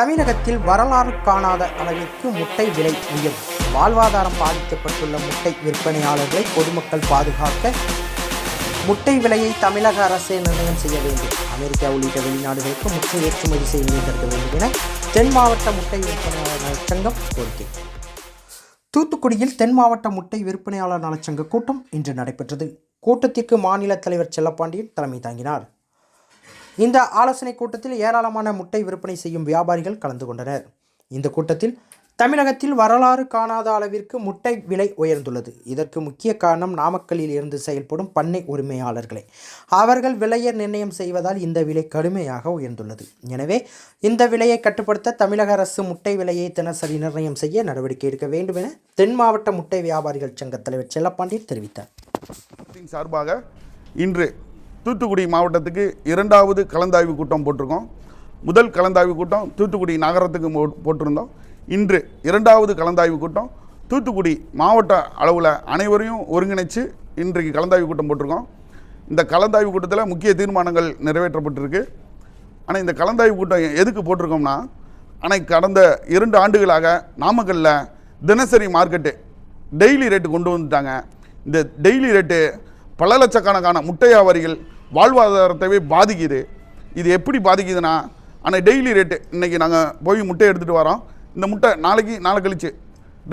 தமிழகத்தில் வரலாறு காணாத அளவிற்கு முட்டை விலை உயர்வு வாழ்வாதாரம் பாதிக்கப்பட்டுள்ள முட்டை விற்பனையாளர்களை பொதுமக்கள் பாதுகாக்க முட்டை விலையை தமிழக அரசே நிர்ணயம் செய்ய வேண்டும். அமெரிக்கா உள்ளிட்ட வெளிநாடுகளுக்கு முட்டை ஏற்றுமதி செய்ய தடுக்க வேண்டும் என தென் மாவட்ட முட்டை விற்பனையாளர் நலச்சங்கம் கோரிக்கை. தூத்துக்குடியில் தென் மாவட்ட முட்டை விற்பனையாளர் நலச்சங்க கூட்டம் இன்று நடைபெற்றது. கூட்டத்திற்கு மாநில தலைவர் செல்லப்பாண்டியன் தலைமை தாங்கினார். இந்த ஆலோசனை கூட்டத்தில் ஏராளமான முட்டை விற்பனை செய்யும் வியாபாரிகள் கலந்து கொண்டனர். இந்த கூட்டத்தில் தமிழகத்தில் வரலாறு காணாத அளவிற்கு முட்டை விலை உயர்ந்துள்ளது. இதற்கு முக்கிய காரணம் நாமக்கல்லில் இருந்து செயல்படும் பண்ணை உரிமையாளர்களே. அவர்கள் விலையை நிர்ணயம் செய்வதால் இந்த விலை கடுமையாக உயர்ந்துள்ளது. எனவே இந்த விலையை கட்டுப்படுத்த தமிழக அரசு முட்டை விலையை தினசரி நிர்ணயம் செய்ய நடவடிக்கை எடுக்க வேண்டும் என தென் மாவட்ட முட்டை வியாபாரிகள் சங்க தலைவர் செல்லப்பாண்டியன் தெரிவித்தார். சார்பாக இன்று தூத்துக்குடி மாவட்டத்துக்கு இரண்டாவது கலந்தாய்வு கூட்டம் போட்டிருக்கோம். முதல் கலந்தாய்வு கூட்டம் தூத்துக்குடி நகரத்துக்கு போட்டிருந்தோம். இன்று இரண்டாவது கலந்தாய்வு கூட்டம் தூத்துக்குடி மாவட்ட அளவில் அனைவரையும் ஒருங்கிணைச்சு இன்றைக்கு கலந்தாய்வு கூட்டம் போட்டிருக்கோம். இந்த கலந்தாய்வு கூட்டத்தில் முக்கிய தீர்மானங்கள் நிறைவேற்றப்பட்டிருக்கு. ஆனால் இந்த கலந்தாய்வு கூட்டம் எதுக்கு போட்டிருக்கோம்னா ஆனால் கடந்த இரண்டு ஆண்டுகளாக நாமக்கல்லில் தினசரி மார்க்கெட்டு டெய்லி ரேட்டு கொண்டு வந்துட்டாங்க. இந்த டெய்லி ரேட்டு பல லட்சக்கணக்கான முட்டை வியாபாரிகள் வாழ்வாதாரத்தைவே பாதிக்குது. இது எப்படி பாதிக்குதுன்னா ஆனால் டெய்லி ரேட்டு இன்றைக்கி நாங்கள் போய் முட்டை எடுத்துகிட்டு வரோம். இந்த முட்டை நாளைக்கு நாளை கழிச்சு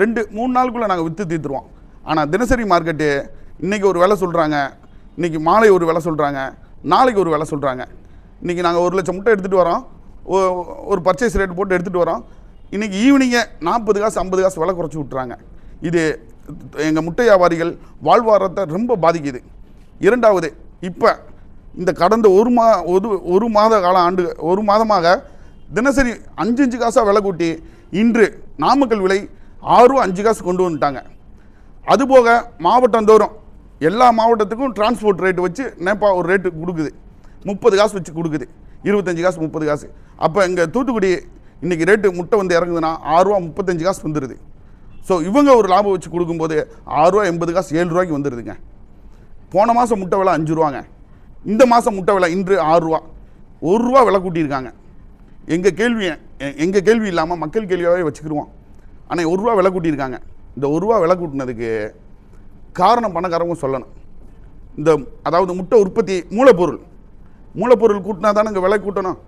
ரெண்டு மூணு நாளுக்குள்ளே நாங்கள் விற்று தீர்த்துருவோம். ஆனால் தினசரி மார்க்கெட்டு இன்றைக்கி ஒரு விலை சொல்கிறாங்க இன்றைக்கி மாலை ஒரு விலை சொல்கிறாங்க நாளைக்கு ஒரு விலை சொல்கிறாங்க இன்றைக்கி நாங்கள் ஒரு லட்சம் முட்டை எடுத்துகிட்டு வரோம். ஒரு பர்ச்சேஸ் ரேட் போட்டு எடுத்துகிட்டு வரோம். இன்றைக்கி ஈவினிங்கே நாற்பது காசு ஐம்பது காசு விலை குறைச்சி விட்றாங்க இது எங்கள் முட்டை வியாபாரிகள் வாழ்வாதாரத்தை ரொம்ப பாதிக்குது. இரண்டாவது இப்போ இந்த கடந்த ஒரு மா ஒரு ஒரு மாத காலம் ஆண்டு ஒரு மாதமாக தினசரி அஞ்சு அஞ்சு காசாக விலை கூட்டி இன்று நாமக்கல் விலை ஆறு அஞ்சு காசு கொண்டு வந்துட்டாங்க. அதுபோக மாவட்டந்தோறும் எல்லா மாவட்டத்துக்கும் டிரான்ஸ்போர்ட் ரேட்டு வச்சு நேப்பா ஒரு ரேட்டு கொடுக்குது? முப்பது காசு வச்சு கொடுக்குது. இருபத்தஞ்சி காசு முப்பது காசு. அப்போ இங்கே தூத்துக்குடி இன்றைக்கி ரேட்டு முட்டை வந்து இறங்குதுன்னா ஆறுரூவா முப்பத்தஞ்சு காசு வந்துடுது ஸோ இவங்க ஒரு லாபம் வச்சு கொடுக்கும்போது ஆறுரூவா எண்பது காசு ஏழு ரூபாய்க்கு வந்துடுதுங்க போன மாதம் முட்டை விலை அஞ்சு ரூபாங்க. இந்த மாதம் முட்டை விலை இன்று ஆறு ரூபா. ஒரு ரூபா விலை கூட்டியிருக்காங்க. எங்கள் கேள்வி எங்கள் கேள்வி இல்லாமல் மக்கள் கேள்வியாகவே வச்சுக்கிடுவோம் ஆனால் ஒரு ரூபா விலை கூட்டியிருக்காங்க. இந்த ஒரு ரூபா விலை கூட்டினதுக்கு காரணம் பணக்காரவங்க சொல்லணும். இந்த அதாவது முட்டை உற்பத்தி மூலப்பொருள். மூலப்பொருள் கூட்டினா தானே இங்கே விலை கூட்டணும்.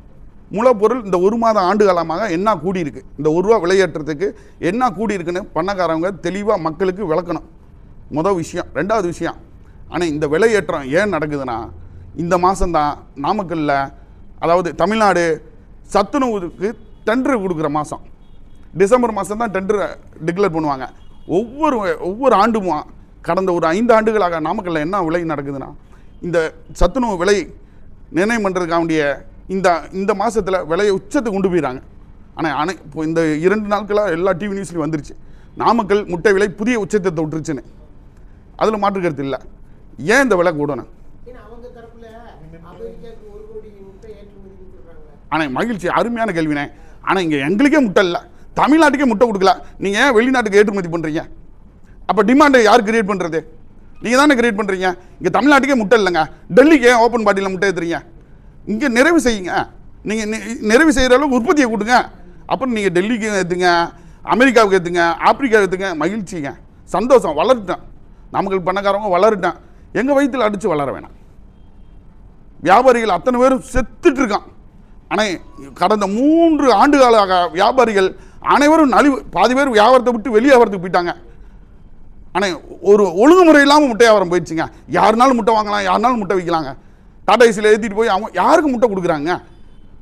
மூலப்பொருள் இந்த ஒரு மாதம் ஆண்டு காலமாக என்ன கூடியிருக்கு? இந்த ஒரு ரூபா விலையேற்றத்துக்கு என்ன கூடியிருக்குன்னு பண்ணக்காரவங்க தெளிவாக மக்களுக்கு விளக்கணும். முதல் விஷயம். ரெண்டாவது விஷயம். ஆனால் இந்த விலையேற்றம் ஏன் நடக்குதுன்னா இந்த மாதம்தான் நாமக்கல்லில் அதாவது தமிழ்நாடு சத்துணவுக்கு டெண்டர் கொடுக்குற மாதம் டிசம்பர் மாதம் தான் டெண்டர் டிக்ளேர் பண்ணுவாங்க. ஒவ்வொரு ஒவ்வொரு ஆண்டுமா கடந்த ஒரு ஐந்து ஆண்டுகளாக நாமக்கல்லில் என்ன விலை நடக்குதுன்னா இந்த சத்துணவு விலை நிர்ணயம் பண்ணுறதுக்காக வேண்டிய இந்த இந்த மாதத்தில் விலையை உச்சத்தை கொண்டு போயிடறாங்க. ஆனால் அனை இப்போ இந்த இரண்டு நாட்களாக எல்லா டிவி நியூஸ்லையும் வந்துருச்சு. நாமக்கல் முட்டை விலை புதிய உச்சத்தை தொட்டுருச்சுன்னு. அதில் மாற்று கருத்து இல்லை. ஏன் இந்த விலை கூடணும் ஆனால் மகிழ்ச்சி அருமையான கேள்வினே ஆனால் இங்கே எங்களுக்கே முட்டை இல்லை. தமிழ்நாட்டுக்கே முட்டை கொடுக்கல. நீங்கள் ஏன் வெளிநாட்டுக்கு ஏற்றுமதி பண்ணுறீங்க அப்போ டிமாண்டை யார் கிரியேட் பண்ணுறது நீங்கள் தானே கிரியேட் பண்ணுறீங்க இங்கே தமிழ்நாட்டுக்கே முட்டை இல்லைங்க. டெல்லிக்கு ஏன் ஓப்பன் பாட்டியில் முட்டை ஏற்றுறீங்க இங்கே நிறைவு செய்யுங்க. நீங்கள் நிறைவு செய்கிற அளவுக்கு உற்பத்தியை கொடுங்க. அப்புறம் நீங்கள் டெல்லிக்கு ஏற்றுங்க அமெரிக்காவுக்கு ஏற்றுங்க ஆப்பிரிக்கா ஏற்றுங்க மகிழ்ச்சிங்க. சந்தோஷம். வளரட்டும் நமக்கு பணக்காரவங்க வளரட்டும் எங்கள் வயிற்றில் அடித்து வளர வேணாம். வியாபாரிகள் அத்தனை பேரும் செத்துட்டு இருக்கான். ஆனால் கடந்த மூன்று ஆண்டுகளாக வியாபாரிகள் அனைவரும் நலிவு பாதி பேர் வியாபாரத்தை விட்டு வெளியே வியாபாரத்துக்கு போயிட்டாங்க. ஆனால் ஒரு ஒழுங்குமுறை இல்லாமல் முட்டை வியாபாரம் போயிடுச்சுங்க. யாருனாலும் முட்டை வாங்கலாம் யாருனாலும் முட்டை விற்கலாங்க. டாடா ஏசியில் ஏற்றிட்டு போய் அவங்க யாருக்கு முட்டை கொடுக்குறாங்க?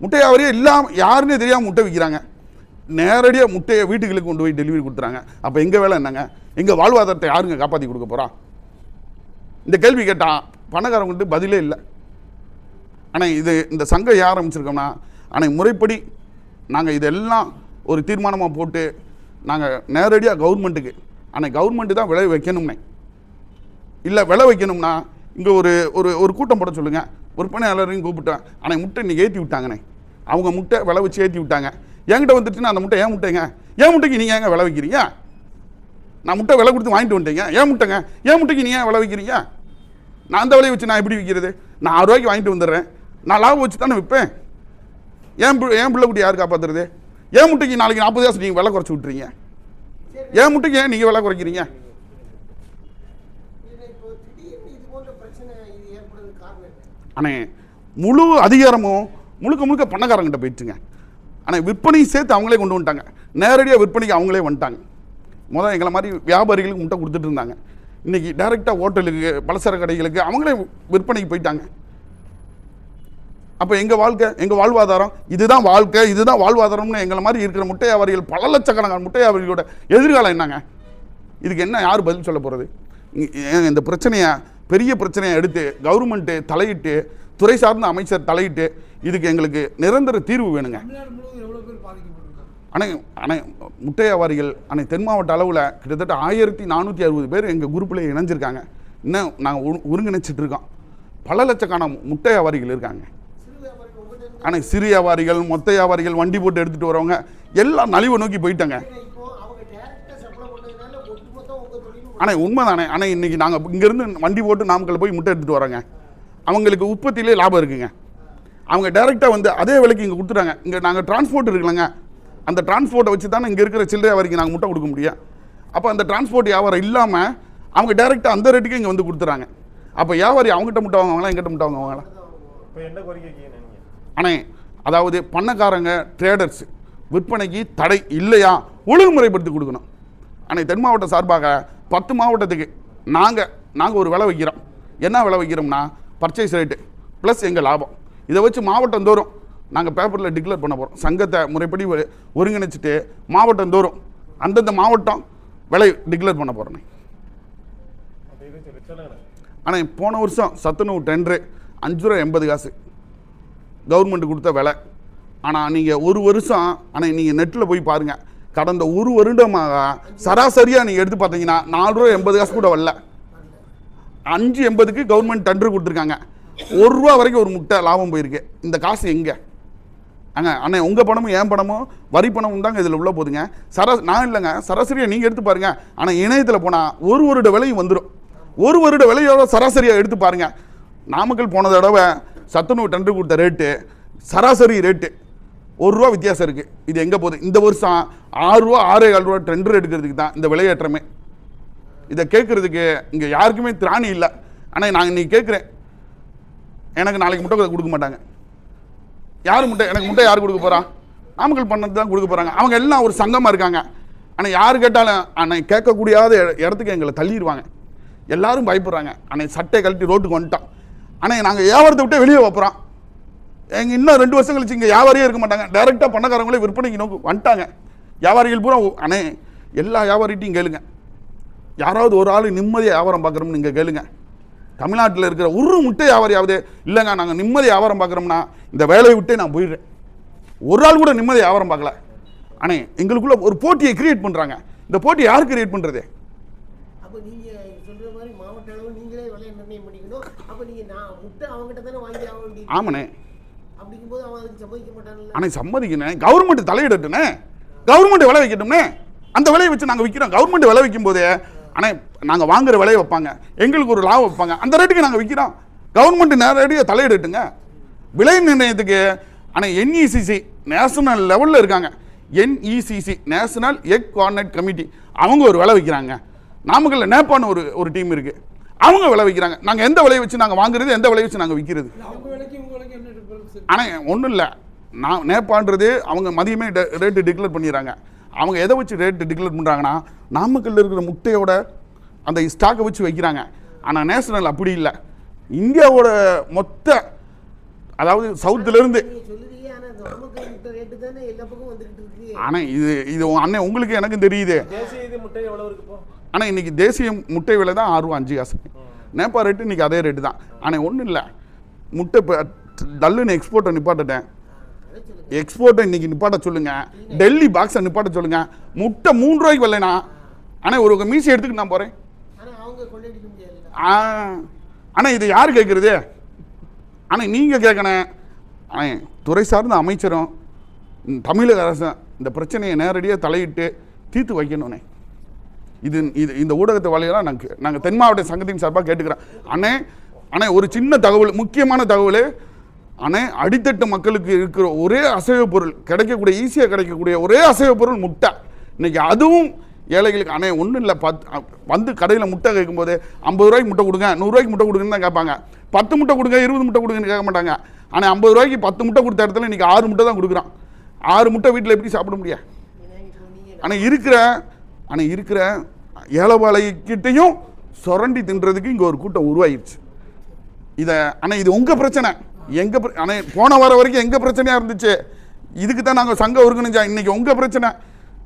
முட்டை வியாபாரியே இல்லாமல் யாருன்னே தெரியாமல் முட்டை விற்கிறாங்க. நேரடியாக முட்டையை வீட்டுகளுக்கு கொண்டு போய் டெலிவரி கொடுத்துறாங்க. அப்போ எங்கள் வேலை என்னங்க? எங்கள் வாழ்வாதாரத்தை யாருங்க காப்பாற்றி கொடுக்க போகிறா இந்த கேள்வி கேட்டால் பணக்காரவங்கள்ட்ட பதிலே இல்லை. ஆனால் இது இந்த சங்கம் ஏன் ஆரம்பிச்சிருக்கோம்னா ஆனால் முறைப்படி நாங்கள் இதெல்லாம் ஒரு தீர்மானமாக போட்டு நாங்கள் நேரடியாக கவர்மெண்ட்டுக்கு ஆனால் கவர்மெண்ட்டு தான் விளை வைக்கணும்னே. இல்லை விளை வைக்கணும்னா இங்கே ஒரு ஒரு ஒரு கூட்டம் போட சொல்லுங்கள் விற்பனையாளரையும் கூப்பிட்டேன். ஆனால் முட்டை இன்னைக்கு ஏற்றி விட்டாங்கண்ணே. அவங்க முட்டை விளை வச்சு ஏற்றி விட்டாங்க. என்கிட்ட வந்துட்டுன்னா அந்த முட்டை ஏன் முட்டைங்க? ஏன் முட்டைக்கு நீங்கள் ஏங்க விளை வைக்கிறீங்க? நான் முட்டை விலை கொடுத்து வாங்கிட்டு வந்துட்டேங்க. ஏன் முட்டைங்க? ஏன் முட்டைக்கு நீங்கள் ஏன் விளை வைக்கிறீங்க? நான் அந்த விலையை வச்சு நான் எப்படி விற்கிறது? நான் ஆறு ரூபாய்க்கு வாங்கிட்டு வந்துடுறேன். நான் லாபம் வச்சு தானே விற்பேன். ஏன் ஏன் பிள்ளை குட்டி யார் காப்பாற்றுறது ஏன் முட்டைக்கு நாளைக்கு நாற்பது காசு நீங்கள் விலை குறைச்சி விட்றீங்க ஏன் முட்டைக்கு ஏன் நீங்கள் விலை குறைக்கிறீங்க? அண்ணே முழு அதிகாரமும் முழுக்க முழுக்க பணக்காரங்கிட்ட போயிடுச்சுங்க ஆனால் விற்பனையும் சேர்த்து அவங்களே கொண்டு வந்துட்டாங்க. நேரடியாக விற்பனைக்கு அவங்களே வந்துட்டாங்க. முதல்ல எங்களை மாதிரி வியாபாரிகளுக்கு முட்டை கொடுத்துட்டு இருந்தாங்க. இன்னைக்கு டைரெக்டாக ஹோட்டலுக்கு பலசர கடைகளுக்கு அவங்களே விற்பனைக்கு போயிட்டாங்க. அப்போ எங்கள் வாழ்க்கை? எங்கள் வாழ்வாதாரம்? இதுதான் வாழ்க்கை இதுதான் வாழ்வாதாரம்னு எங்களை மாதிரி இருக்கிற முட்டை வியாபாரிகள் பல லட்சக்கணக்கான முட்டை வியாபாரிகளோட எதிர்காலம் என்னங்க? இதுக்கு என்ன யார் பதில் சொல்ல போகிறது இந்த பிரச்சனையை பெரிய பிரச்சனையை எடுத்து கவர்மெண்ட்டு தலையிட்டு துறை சார்ந்த அமைச்சர் தலையிட்டு இதுக்கு எங்களுக்கு நிரந்தர தீர்வு வேணுங்க. அணை அணை முட்டை வியாபாரிகள் அணை தென் மாவட்ட அளவில் கிட்டத்தட்ட ஆயிரத்தி நானூற்றி அறுபது பேர் எங்கள் குரூப்பில் இணைஞ்சிருக்காங்க. இன்னும் நாங்கள் ஒருங்கிணைச்சிட்டு இருக்கோம். பல லட்சக்கான முட்டை வியாபாரிகள் இருக்காங்க. ஆனால் சிறு வியாபாரிகள் மொத்த வியாபாரிகள் வண்டி போட்டு எடுத்துகிட்டு வரவங்க எல்லாம் நலிவை நோக்கி போயிட்டாங்க. இப்போ உண்மை தானே ஆனால் உண்மைதானே? ஆனால் இன்றைக்கி நாங்கள் இங்கேருந்து வண்டி போட்டு நாமக்கல் போய் முட்டை எடுத்துகிட்டு வரோங்க. அவங்களுக்கு உற்பத்தியிலே லாபம் இருக்குங்க. அவங்க டைரெக்டாக வந்து அதே விலைக்கு இங்கே கொடுத்துட்டாங்க. இங்கே நாங்கள் டிரான்ஸ்போர்ட் இருக்கலங்க அந்த டிரான்ஸ்போர்ட்டை வச்சு தானே இங்கே இருக்கிற சில்லறை வியாபாரிக்கு நாங்கள் முட்டை கொடுக்க முடியும். அப்போ அந்த டிரான்ஸ்போர்ட் வியாபாரம் இல்லாமல் அவங்க டைரெக்டாக அந்த ரேட்டுக்கு இங்கே வந்து கொடுத்துறாங்க. அப்போ வியாபாரி அவங்ககிட்ட முட்டை வாங்குவாங்களா எங்கிட்ட முட்டை வாங்குவாங்களா? அண்ணே அதாவது பண்ணக்காரங்க ட்ரேடர்ஸ் விற்பனைக்கு தடை இல்லையா? ஒழுங்குமுறைப்படுத்தி கொடுக்கணும். அண்ணே தென் மாவட்டம் சார்பாக பத்து மாவட்டத்துக்கு நாங்கள் நாங்கள் ஒரு விலை வைக்கிறோம். என்ன விலை வைக்கிறோம்னா பர்ச்சேஸ் ரேட்டு ப்ளஸ் எங்கள் லாபம். இதை வச்சு மாவட்டம் தோறும் நாங்கள் பேப்பரில் டிக்ளேர் பண்ண போகிறோம் சங்கத்தை முறைப்படி ஒருங்கிணைச்சிட்டு மாவட்டம் தோறும் அந்தந்த மாவட்டம் விலை டிக்ளேர் பண்ண போகிறேன் ஆனால் போன வருஷம் சத்துணவு டெண்டரு அஞ்சு ரூபா எண்பது காசு. கவர்மெண்ட் கொடுத்த விலை. ஆனால் நீங்கள் ஒரு வருஷம் ஆனால் நீங்கள் நெட்டில் போய் பாருங்கள் கடந்த ஒரு வருடமாக சராசரியாக நீங்கள் எடுத்து பார்த்தீங்கன்னா நாலு ரூபா எண்பது காசு கூட வரல. அஞ்சு எண்பதுக்கு கவர்மெண்ட் டெண்டர் கொடுத்துருக்காங்க. ஒரு ரூபா வரைக்கும் ஒரு முட்டை லாபம் போயிருக்கு. இந்த காசு எங்கே? அங்கே அண்ணே உங்கள் பணமும் என் பணமும் வரி பணமும் தாங்க இதில் உள்ள போதுங்க. சர நான் இல்லைங்க சராசரியாக நீங்கள் எடுத்து பாருங்கள் ஆனால் இணையத்தில் போனால் ஒரு வருட விலையும் வந்துடும் ஒரு வருட விலையோட சராசரியாக எடுத்து பாருங்கள் நாமக்கல் போன தடவை சத்துணவு டெண்டர் கொடுத்த ரேட்டு சராசரி ரேட்டு ஒரு ரூபா வித்தியாசம் இருக்குது இது எங்கே போகுது? இந்த வருஷம் ஆறு ரூபா ஆறே கால் ரூபா டெண்டர் எடுக்கிறதுக்கு தான் இந்த விலையேற்றமே. இதை கேட்குறதுக்கு இங்கே யாருக்குமே திராணி இல்லை. ஆனால் நான் இன்றைக்கி கேட்குறேன். எனக்கு நாளைக்கு முட்டை கொடுக்க மாட்டாங்க. யார் முட்டை எனக்கு முட்டை யார் கொடுக்க போறா? நாமக்கல் பண்ணது தான் கொடுக்க போகிறாங்க அவங்க எல்லாம் ஒரு சங்கமாக இருக்காங்க. ஆனால் யார் கேட்டாலும் அன்னை கேட்கக்கூடியாத இடத்துக்கு எங்களை தள்ளிடுவாங்க எல்லாரும் பயப்படுறாங்க. அன்னை சட்டை கழட்டி ரோட்டுக்கு வந்துட்டான். ஆனால் நாங்கள் வியாபாரத்தை விட்டு வெளியே வைப்போம் எங்கள் இன்னும் ரெண்டு வருஷம் கழிச்சு இங்கே வியாபாரியே இருக்க மாட்டாங்க. டைரெக்டாக பண்ணக்காரங்களே விற்பனைக்கு நோக்கி வந்துட்டாங்க. வியாபாரிகள் பூரா அண்ணே எல்லா வியாபாரிட்டையும் கேளுங்க. யாராவது ஒரு ஆள் நிம்மதியாக வியாபாரம் பார்க்குறோம்னு நீங்கள் கேளுங்க. தமிழ்நாட்டில் இருக்கிற ஒரு முட்டை வியாபாரியாவது இல்லைங்க நாங்கள் நிம்மதி வியாபாரம் பார்க்குறோம்னா இந்த வேலையை விட்டே நான் போயிடுறேன். ஒரு ஆள் கூட நிம்மதி வியாபாரம் பார்க்கல. அண்ணே எங்களுக்குள்ள ஒரு போட்டியை கிரியேட் பண்ணுறாங்க இந்த போட்டி யார் கிரியேட் பண்ணுறது ஆமாண்ணே. அப்படிங்கும்போது அவன் அதுக்கு சம்மதிக்க மாட்டான்ல. அண்ணே சம்மதிக்கணும் கவர்மெண்ட் தலையிடட்டுனே கவர்மெண்ட் விலை வைக்கட்டும்னே அந்த விலையை வச்சு நாங்கள் விற்கிறோம் கவர்மெண்ட் விலை வைக்கும் போதே ஆனால் நாங்கள் வாங்குற விலையை வைப்பாங்க. எங்களுக்கு ஒரு லாபம் வைப்பாங்க. அந்த ரேட்டுக்கு நாங்கள் விற்கிறோம் கவர்மெண்ட் நேரடியாக தலையிடட்டுங்க. விலை நிர்ணயத்துக்கு ஆனால் என்இசிசி நேஷனல் லெவலில் இருக்காங்க. NECC national egg coordinate committee அவங்க ஒரு விலை வைக்கிறாங்க. நாமக்கல்ல நேப்பான்னு ஒரு ஒரு டீம் இருக்குது அவங்க விலை வைக்கிறாங்க. நாங்கள் எந்த விலையை வச்சு நாங்கள் வாங்குறது எந்த விலையை வச்சு நாங்கள் விற்கிறது ஆனால் ஒன்றும் இல்லை. நான் நேப்பான்றது அவங்க மதியமே ரேட்டு டிக்ளேர் பண்ணிடுறாங்க. அவங்க எதை வச்சு ரேட்டு டிக்ளேர் பண்ணுறாங்கன்னா நாமக்கல்ல இருக்கிற முட்டையோட அந்த ஸ்டாக்கை வச்சு வைக்கிறாங்க. ஆனால் நேஷனல் அப்படி இல்லை. இந்தியாவோட மொத்த அதாவது சவுத்துலேருந்து ஆனால் இது இது அண்ணன் உங்களுக்கு எனக்கும் தெரியுது. ஆனால் இன்னைக்கு தேசிய முட்டை விலை தான் ஆறு அஞ்சு காசு. நேப்பா ரேட்டு இன்னைக்கு அதே ரேட்டு தான். ஆனால் ஒன்றும் இல்லை. முட்டை இப்போ டல்லுன்னு எக்ஸ்போர்ட்டை நிப்பாட்டுட்டேன். எக்ஸ்போர்ட்டை இன்னைக்கு நிப்பாட்ட சொல்லுங்க. டெல்லி பாக்ஸை நிப்பாட்ட சொல்லுங்க. முட்டை மூணு ரூபாய்க்கு வரலைனா ஆனால் ஒரு மீசி எடுத்துக்கிட்டு நான் போகிறேன் முடியாதுல்ல ஆனால் இது யார் கேட்குறது ஆனால் நீங்கள் கேட்கணும் ஆனால் துறை சார்ந்த அமைச்சரும் தமிழக அரசும் இந்த பிரச்சனையை நேரடியாக தலையிட்டு தீர்த்து வைக்கணுண்ணே இது இது இந்த ஊடகத்தை வழியெல்லாம் நாங்கள் நாங்கள் தென் மாவட்ட சங்கத்தின் சார்பாக கேட்டுக்கிறோம். அண்ணே அண்ணே ஒரு சின்ன தகவல் முக்கியமான தகவல். ஆனால் அடித்தட்டு மக்களுக்கு இருக்கிற ஒரே அசைவ பொருள் கிடைக்கக்கூடிய ஈஸியாக கிடைக்கக்கூடிய ஒரே அசைவ பொருள் முட்டை. இன்னைக்கு அதுவும் ஏழைகளுக்கு அணை ஒன்றும் இல்லை. பத் வந்து கடையில் முட்டை கேட்கும்போது ஐம்பது ரூபாய்க்கு முட்டை கொடுங்க நூறுரூவாய்க்கு முட்டை கொடுங்கன்னு தான் கேட்பாங்க. பத்து முட்டை கொடுங்க இருபது முட்டை கொடுங்கன்னு கேட்க மாட்டாங்க. ஆனால் ஐம்பது ரூபாய்க்கு பத்து முட்டை கொடுத்த இடத்துல இன்றைக்கி ஆறு முட்டை தான் கொடுக்குறான். ஆறு முட்டை வீட்டில் எப்படி சாப்பிட முடியும்? ஆனால் இருக்கிற ஆனால் இருக்கிற ஏழைபாளையக்கிட்டையும் சுரண்டி தின்றதுக்கு இங்கே ஒரு கூட்டம் உருவாயிருச்சு. இதை ஆனால் இது உங்கள் பிரச்சனை. எங்கள் ஆனால் போன வாரம் வரைக்கும் எங்கள் பிரச்சனையாக இருந்துச்சு? இதுக்கு தான் நாங்கள் சங்கம் ஒருங்கிணைஞ்சா. இன்னைக்கு உங்கள் பிரச்சனை.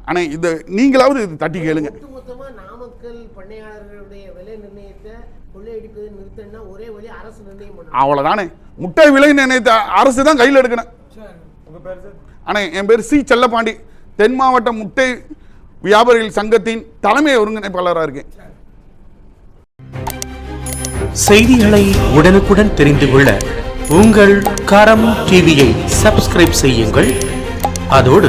ஆனால் இதை நீங்களாவது இது தட்டி கேளுங்க. ஒட்டுமொத்தமா நாமக்கல் பண்ணையாளர்களுடைய விலை நிர்ணயத்தை கொள்ளையடிப்பதை நிறுத்தணும்னா ஒரே வழி அரசு நிர்ணயம் பண்ணணும். அவ்வளோதானே முட்டை விலை நிர்ணயத்தை அரசு தான் கையில் எடுக்கணும். சரி உங்க பேர் சார்? ஆனால் என் பேர் சி செல்லப்பாண்டி. தென் மாவட்ட முட்டை வியாபாரிகள் சங்கத்தின் தலைமை ஒருங்கிணைப்பாளராக இருக்கேன். செய்திகளை உடனுக்குடன் தெரிந்து கொள்ள உங்கள் கரம் டிவியை சப்ஸ்கிரைப் செய்யுங்கள். அதோடு